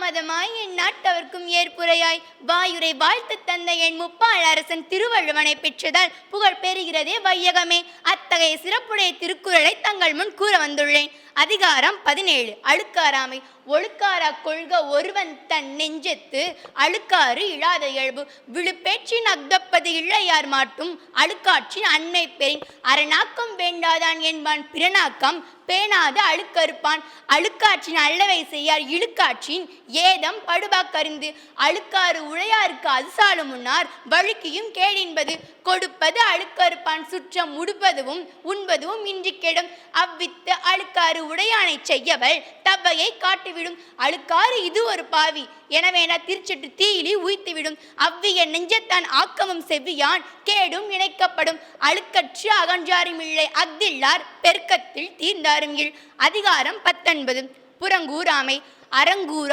தாமதமாய் என் நாட்டவர்க்கும் ஏற்புரையாய். வாயுரை வாழ்த்து தந்த என் முப்பாள் அரசன் திருவள்ளுவனை பெற்றதால் புகழ் பெறுகிறதே வையகமே. அத்தகைய சிறப்புடைய திருக்குறளை தங்கள் முன் கூற வந்துள்ளேன். அதிகாரம் பதினேழு. அழுக்காராமை ஒழுக்காரா கொள்க ஒருவன் தன் நெஞ்சத்து. அழுக்காறு இழாத இயல்பு. விழுப்பேற்றின் அக்தப்பது இழையார் மாட்டும். அழுக்காற்றின் அன்னை பெறின். அரணாக்கம் வேண்டாதான் என்பான். பிறனாக்கம் பேணாது அழுக்கறுப்பான். அழுக்காற்றின் அல்லவை செய்யார் இழுக்காற்றின் ஏதம் படுபாக்கறிந்து அழுக்காறு உழையாருக்கு அதுசாலும் முன்னார் வழுக்கியும் கேடின்பது. கொடுப்பது அழுக்கறுப்பான் சுற்றம் உடுப்பதுவும் உண்பதும் இன்றி கெடும். அவ்வித்து அழுக்காறு உடையானை செய்யவள் தவ்வையை காட்டிவிடும். அழுக்காறு இது ஒரு பாவி எனவேன திருச்சிட்டு தீயிலி உய்த்துவிடும். அவ்விய நெஞ்சத்தான் ஆக்கமும் செவ்வியான் கேடும் இணைக்கப்படும் அழுக்கற்று அகன்றாரும் இல்லை அக்தில்லார் பெருக்கத்தில் அதிகாரம் இல் அதிகாரம் பத்தொன்பது. புறங்கூறாமை. அறங்கூறா